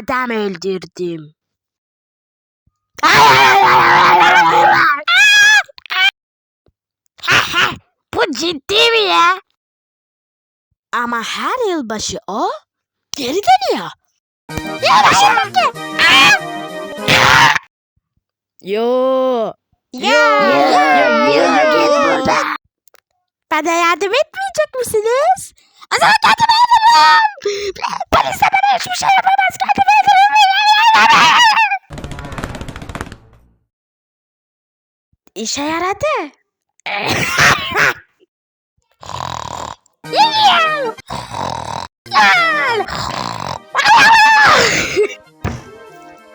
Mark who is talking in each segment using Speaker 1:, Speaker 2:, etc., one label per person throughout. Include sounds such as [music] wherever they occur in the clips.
Speaker 1: adam öldürdüm. [laughs] Bu ciddi mi ya? Ama her yılbaşı o geri dönüyor. Yavaş bakayım. Yo. Yo. Yo. Git buradan. Bana yardım etmeyecek misiniz? O zaman kendime yardım Polis de bana hiçbir şey yapamaz. Kendime İşe yaradı. [laughs]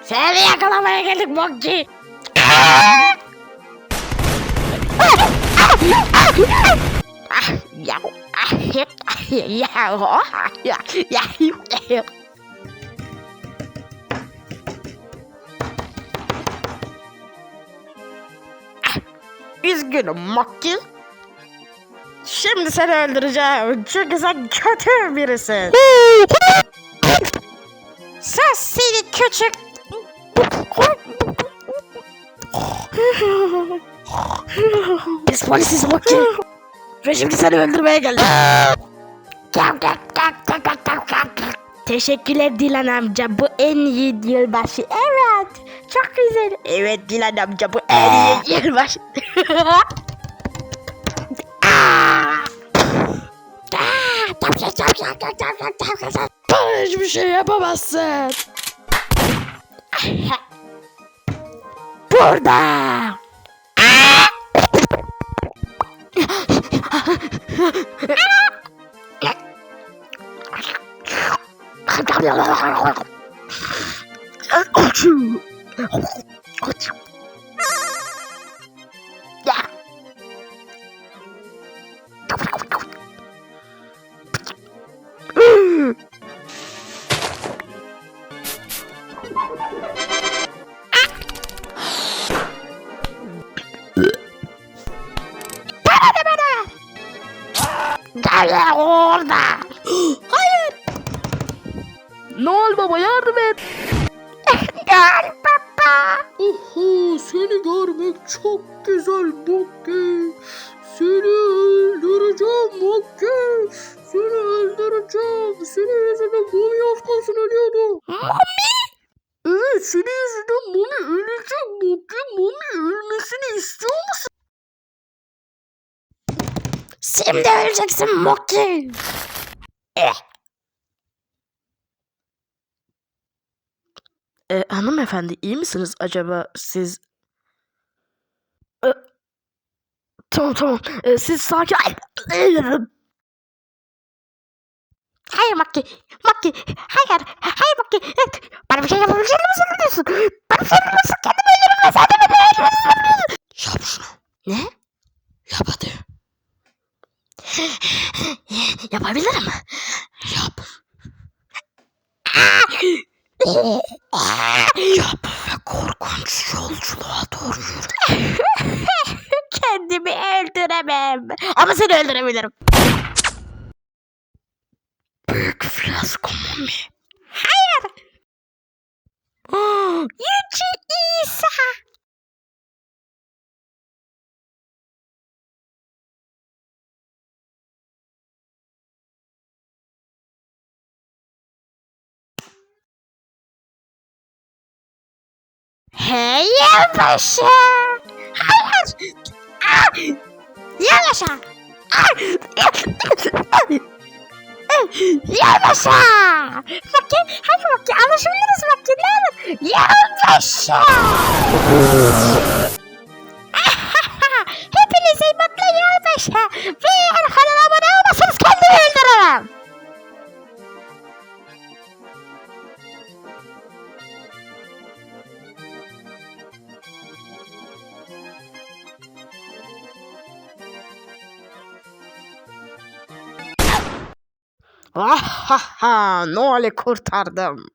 Speaker 1: Seni yakalamaya geldik Monkey. Ya, ya, ya, ya. Üzgünüm Monkey. Şimdi seni öldüreceğim. Çünkü sen kötü birisin. Sen seni küçük... Biz polisiz Monkey. Ve şimdi seni öldürmeye geldim. Teşekkürler Dilan amca. Bu en iyi yılbaşı. Evet. Çok güzel. Evet Dilan amca bu en iyi yılbaşı. Bana [laughs] hiçbir şey yapamazsın. Burada. Gel [laughs] orada. Hayır. Ne oldu baba yardım et. Gel.
Speaker 2: Oho seni görmek çok güzel Monkey. Seni öldüreceğim Monkey. Seni öldüreceğim. Senin yüzünden Mumi az kalsın ölüyordu.
Speaker 1: Mami.
Speaker 2: Evet senin yüzünden Mumi ölecek Monkey. Mumi ölmesini istiyor musun?
Speaker 1: Şimdi öleceksin Moki. Eh. E, hanımefendi iyi misiniz acaba siz? E, tamam tamam E, siz sakin. Hayır Moki. Moki. Hayır. Hayır Moki. Bana bir şey yapabilecek misin biliyorsun? Bana bir şey yapamazsın. Kendimi öldürürüm ve sen de beni öldürürsün. Yap şunu. Ne? Yap hadi. Yapabilirim. Yap. Yap seni öldürebilirim. Büyük fiyasko mumi. Hayır. Yüce İsa. Hey yavaşa. Hayır. Ah! Yavaşa. Yavaşa. Bakın, hadi bakın anlaşabiliriz bakın ne olur. Yavaşa. Ah ha ha Noel'i kurtardım.